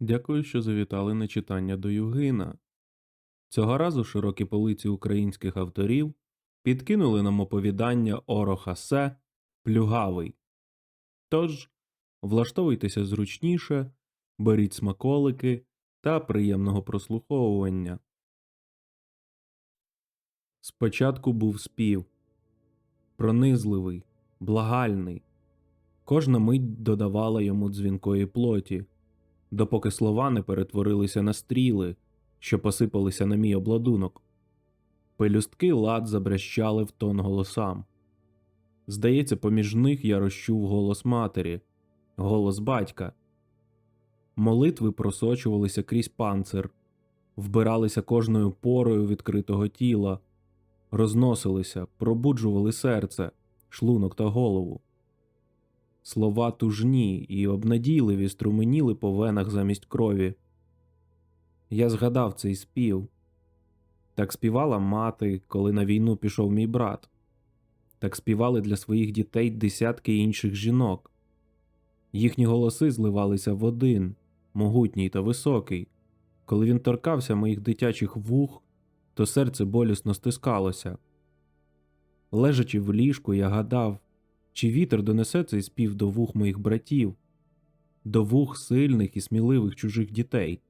Дякую, що завітали на читання до Югина. Цього разу широкі полиці українських авторів підкинули нам оповідання Ороха Плюгавий. Тож, влаштовуйтеся зручніше, беріть смаколики та приємного прослуховування. Спочатку був спів пронизливий, благальний. Кожна мить додавала йому дзвінкої плоті допоки слова не перетворилися на стріли, що посипалися на мій обладунок. Пелюстки лад забрящали в тон голосам. Здається, поміж них я розчув голос матері, голос батька. Молитви просочувалися крізь панцир, вбиралися кожною порою відкритого тіла, розносилися, пробуджували серце, шлунок та голову. Слова тужні і обнадійливі струменіли по венах замість крові. Я згадав цей спів. Так співала мати, коли на війну пішов мій брат. Так співали для своїх дітей десятки інших жінок. Їхні голоси зливалися в один, могутній та високий. Коли він торкався моїх дитячих вух, то серце болісно стискалося. Лежачи в ліжку, я гадав, чи вітер донесе цей спів до вух моїх братів, до вух сильних і сміливих чужих дітей,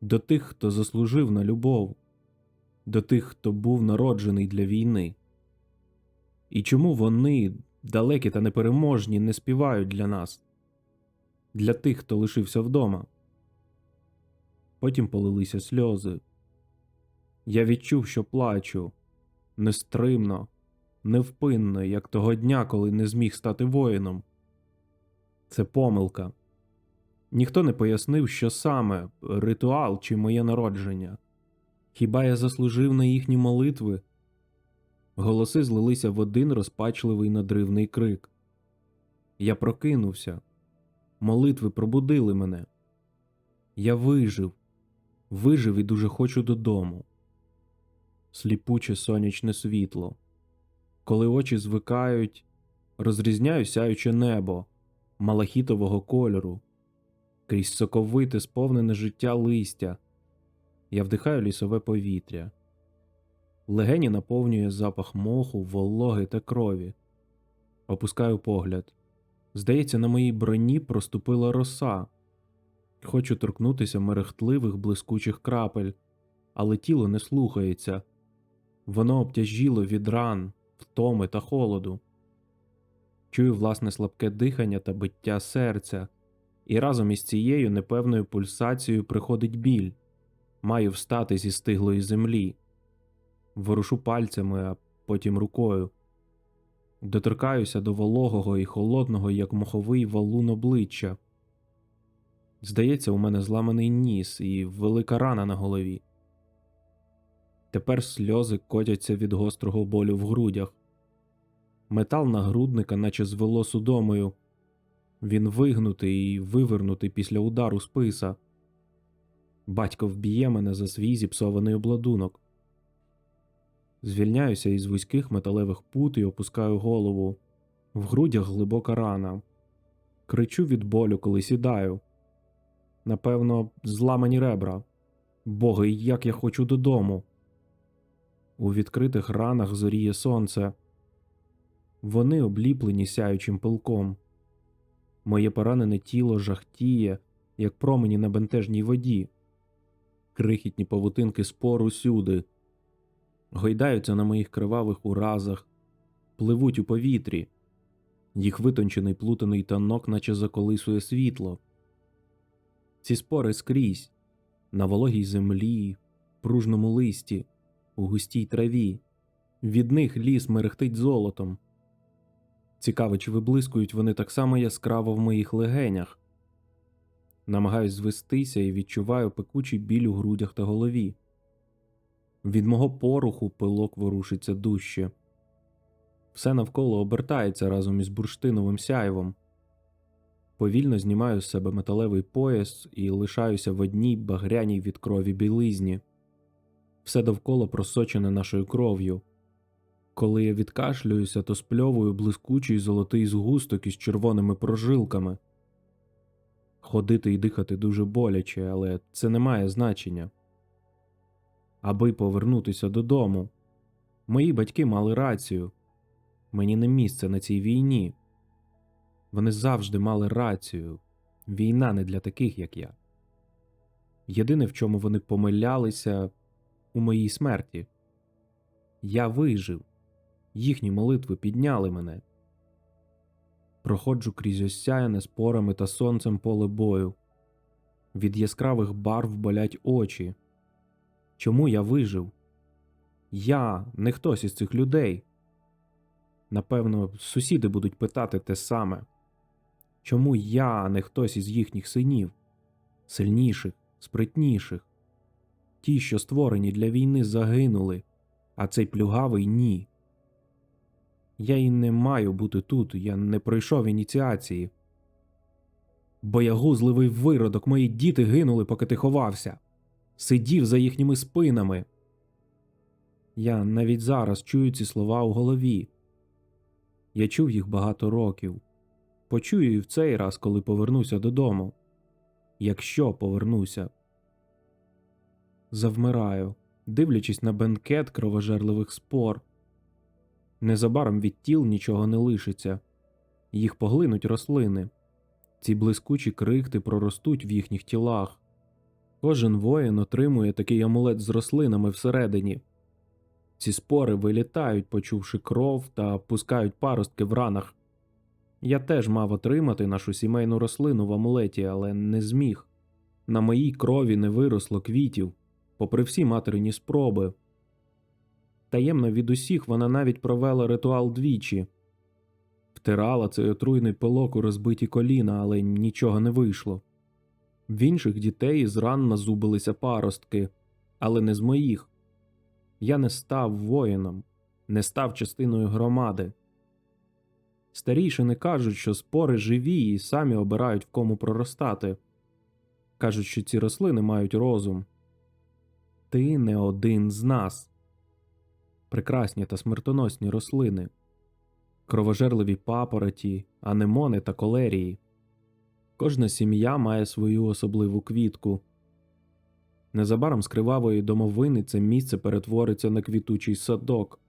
до тих, хто заслужив на любов, до тих, хто був народжений для війни? І чому вони, далекі та непереможні, не співають для нас, для тих, хто лишився вдома? Потім полилися сльози. Я відчув, що плачу нестримно невпинно, як того дня, коли не зміг стати воїном. Це помилка. Ніхто не пояснив, що саме ритуал чи моє народження. Хіба я заслужив на їхні молитви? Голоси злилися в один розпачливий надривний крик. Я прокинувся. Молитви пробудили мене. Я вижив, вижив і дуже хочу додому. Сліпуче сонячне світло коли очі звикають, розрізняю сяюче небо малахітового кольору, крізь соковите, сповнене життя листя. Я вдихаю лісове повітря. Легені наповнює запах моху, вологи та крові. Опускаю погляд. Здається, на моїй броні проступила роса. Хочу торкнутися мерехтливих блискучих крапель, але тіло не слухається. Воно обтяжіло від ран, втоми та холоду. Чую власне слабке дихання та биття серця, і разом із цією непевною пульсацією приходить біль. Маю встати зі стиглої землі, ворушу пальцями, а потім рукою. Доторкаюся до вологого і холодного, як моховий валун обличчя. Здається, у мене зламаний ніс і велика рана на голові. Тепер сльози котяться від гострого болю в грудях. Метал нагрудника, наче звело судомою. Він вигнутий і вивернутий після удару списа. Батько вб'є мене за свій зіпсований обладунок. Звільняюся із вузьких металевих пут і опускаю голову. В грудях глибока рана. Кричу від болю, коли сідаю. Напевно, зламані ребра. Боги, як я хочу додому. У відкритих ранах зоріє сонце. Вони обліплені сяючим пилком. Моє поранене тіло жахтіє, як промені на бентежній воді, крихітні павутинки спор усюди, гойдаються на моїх кривавих уразах, пливуть у повітрі, їх витончений плутаний танок, наче заколисує світло. Ці спори скрізь, на вологій землі, пружному листі у густій траві, від них ліс мерехтить золотом. Цікаво, чи виблискують вони так само яскраво в моїх легенях. Намагаюсь звестися і відчуваю пекучий біль у грудях та голові. Від мого поруху пилок ворушиться дужче. Все навколо обертається разом із бурштиновим сяйвом. Повільно знімаю з себе металевий пояс і лишаюся в одній багряній від крові білизні все довкола просочене нашою кров'ю. Коли я відкашлююся, то спльовую блискучий золотий згусток із червоними прожилками. Ходити і дихати дуже боляче, але це не має значення. Аби повернутися додому. Мої батьки мали рацію. Мені не місце на цій війні. Вони завжди мали рацію. Війна не для таких, як я. Єдине, в чому вони помилялися у моїй смерті. Я вижив. Їхні молитви підняли мене. Проходжу крізь осяяне спорами та сонцем поле бою. Від яскравих барв болять очі. Чому я вижив? Я не хтось із цих людей. Напевно, сусіди будуть питати те саме. Чому я, не хтось із їхніх синів, сильніших, спритніших? Ті, що створені для війни, загинули, а цей плюгавий ні. Я і не маю бути тут, я не пройшов ініціації. Боягузливий виродок, мої діти гинули, поки ти ховався. Сидів за їхніми спинами. Я навіть зараз чую ці слова у голові. Я чув їх багато років. Почую і в цей раз, коли повернуся додому. Якщо повернуся. Завмираю, дивлячись на бенкет кровожерливих спор. Незабаром від тіл нічого не лишиться, їх поглинуть рослини. Ці блискучі крихти проростуть в їхніх тілах. Кожен воїн отримує такий амулет з рослинами всередині. Ці спори вилітають, почувши кров та пускають паростки в ранах. Я теж мав отримати нашу сімейну рослину в амулеті, але не зміг. На моїй крові не виросло квітів, попри всі материні спроби. Таємно від усіх вона навіть провела ритуал двічі, втирала цей отруйний пилок у розбиті коліна, але нічого не вийшло. В інших дітей з ран назубилися паростки, але не з моїх. Я не став воїном, не став частиною громади. Старійшини кажуть, що спори живі і самі обирають в кому проростати. Кажуть, що ці рослини мають розум. Ти не один з нас. Прекрасні та смертоносні рослини, кровожерливі папороті, анемони та колерії. Кожна сім'я має свою особливу квітку. Незабаром з кривавої домовини це місце перетвориться на квітучий садок.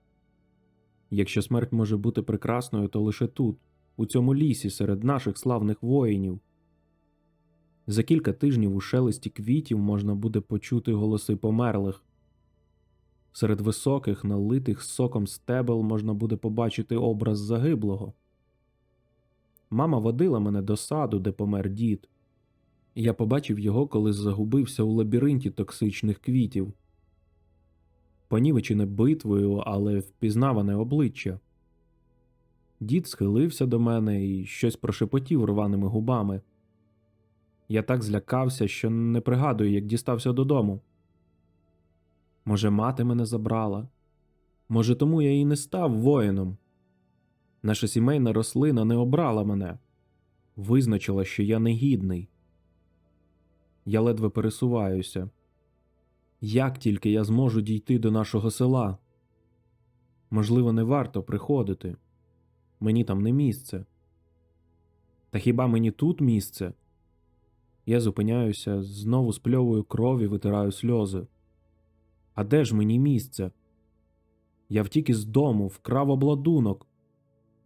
Якщо смерть може бути прекрасною, то лише тут, у цьому лісі, серед наших славних воїнів. За кілька тижнів у шелесті квітів можна буде почути голоси померлих. Серед високих, налитих соком стебел можна буде побачити образ загиблого. Мама водила мене до саду, де помер дід. Я побачив його, коли загубився у лабіринті токсичних квітів. Понівечене битвою, але впізнаване обличчя. Дід схилився до мене і щось прошепотів рваними губами. Я так злякався, що не пригадую, як дістався додому. Може, мати мене забрала? Може, тому я і не став воїном. Наша сімейна рослина не обрала мене, визначила, що я негідний. Я ледве пересуваюся. Як тільки я зможу дійти до нашого села? Можливо, не варто приходити. Мені там не місце. Та хіба мені тут місце? Я зупиняюся, знову спльовую кров і витираю сльози. А де ж мені місце? Я втік із дому, вкрав обладунок.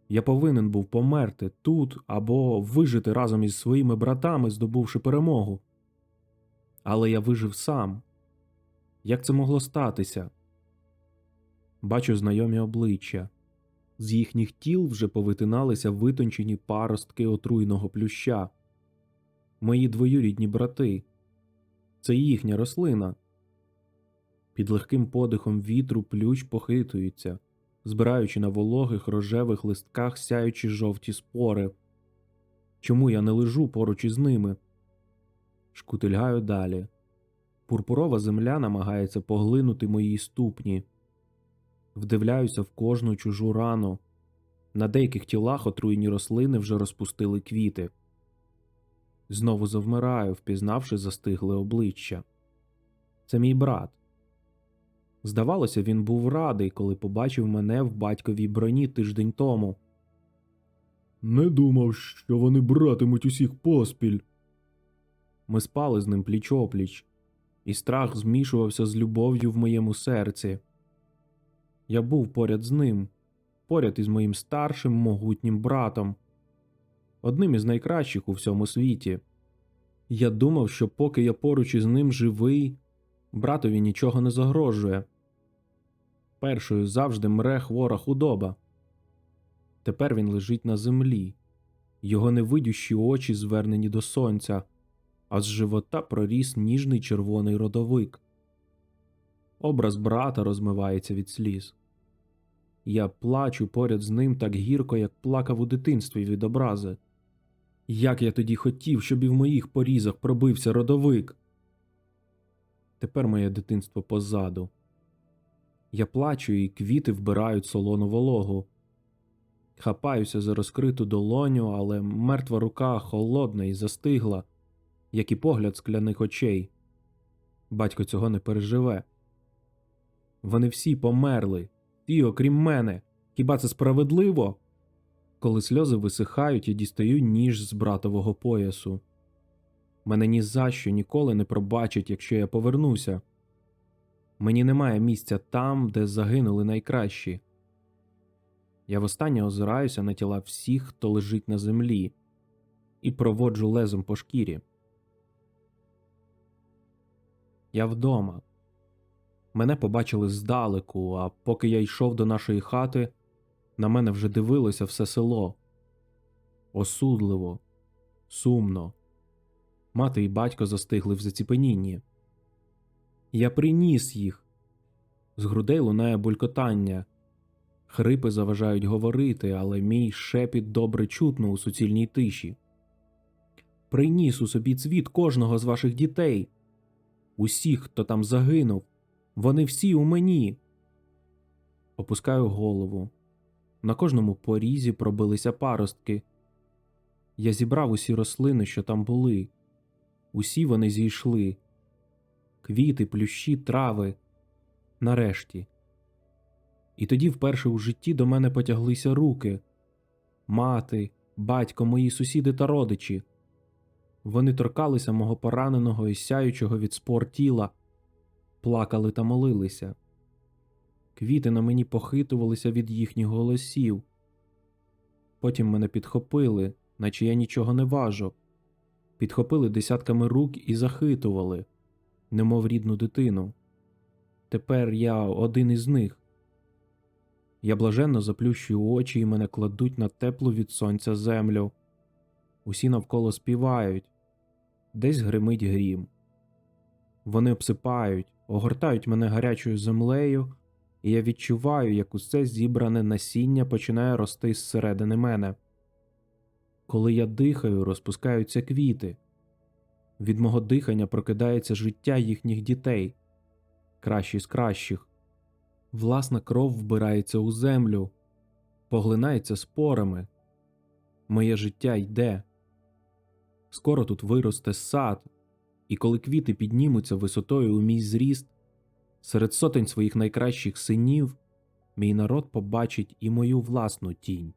Я повинен був померти тут або вижити разом із своїми братами, здобувши перемогу. Але я вижив сам. Як це могло статися? Бачу знайомі обличчя. З їхніх тіл вже повитиналися витончені паростки отруйного плюща. Мої двоюрідні брати. Це їхня рослина. Під легким подихом вітру плющ похитується, збираючи на вологих рожевих листках сяючі жовті спори. Чому я не лежу поруч із ними? Шкутильгаю далі. Пурпурова земля намагається поглинути мої ступні. Вдивляюся в кожну чужу рану. На деяких тілах отруєні рослини вже розпустили квіти. Знову завмираю, впізнавши застигле обличчя. Це мій брат. Здавалося, він був радий, коли побачив мене в батьковій броні тиждень тому. Не думав, що вони братимуть усіх поспіль. Ми спали з ним пліч опліч, і страх змішувався з любов'ю в моєму серці. Я був поряд з ним, поряд із моїм старшим могутнім братом, одним із найкращих у всьому світі. Я думав, що поки я поруч із ним живий, братові нічого не загрожує. Першою завжди мре хвора худоба. Тепер він лежить на землі, його невидющі очі звернені до сонця, а з живота проріс ніжний червоний родовик. Образ брата розмивається від сліз. Я плачу поряд з ним так гірко, як плакав у дитинстві від образи. Як я тоді хотів, щоб і в моїх порізах пробився родовик. Тепер моє дитинство позаду. Я плачу, і квіти вбирають солону вологу. Хапаюся за розкриту долоню, але мертва рука холодна і застигла, як і погляд скляних очей. Батько цього не переживе. Вони всі померли, ті, окрім мене. Хіба це справедливо? Коли сльози висихають, я дістаю ніж з братового поясу. Мене ні за що ніколи не пробачать, якщо я повернуся. Мені немає місця там, де загинули найкращі. Я востаннє озираюся на тіла всіх, хто лежить на землі, і проводжу лезом по шкірі. Я вдома. Мене побачили здалеку, а поки я йшов до нашої хати, на мене вже дивилося все село. Осудливо, сумно. Мати і батько застигли в заціпенінні. Я приніс їх. З грудей лунає булькотання. Хрипи заважають говорити, але мій шепіт добре чутно у суцільній тиші. Приніс у собі цвіт кожного з ваших дітей. Усіх, хто там загинув, вони всі у мені. Опускаю голову. На кожному порізі пробилися паростки. Я зібрав усі рослини, що там були. Усі вони зійшли. Квіти, плющі, трави. Нарешті. І тоді вперше у житті до мене потяглися руки мати, батько, мої сусіди та родичі. Вони торкалися мого пораненого і сяючого від спор тіла, плакали та молилися. Квіти на мені похитувалися від їхніх голосів. Потім мене підхопили, наче я нічого не важу. Підхопили десятками рук і захитували, немов рідну дитину. Тепер я один із них. Я блаженно заплющую очі і мене кладуть на теплу від сонця землю. Усі навколо співають, десь гримить грім. Вони обсипають, огортають мене гарячою землею, і я відчуваю, як усе зібране насіння починає рости зсередини мене. Коли я дихаю, розпускаються квіти. Від мого дихання прокидається життя їхніх дітей, кращі з кращих. Власна кров вбирається у землю, поглинається спорами. Моє життя йде. Скоро тут виросте сад, і коли квіти піднімуться висотою у мій зріст, серед сотень своїх найкращих синів, мій народ побачить і мою власну тінь.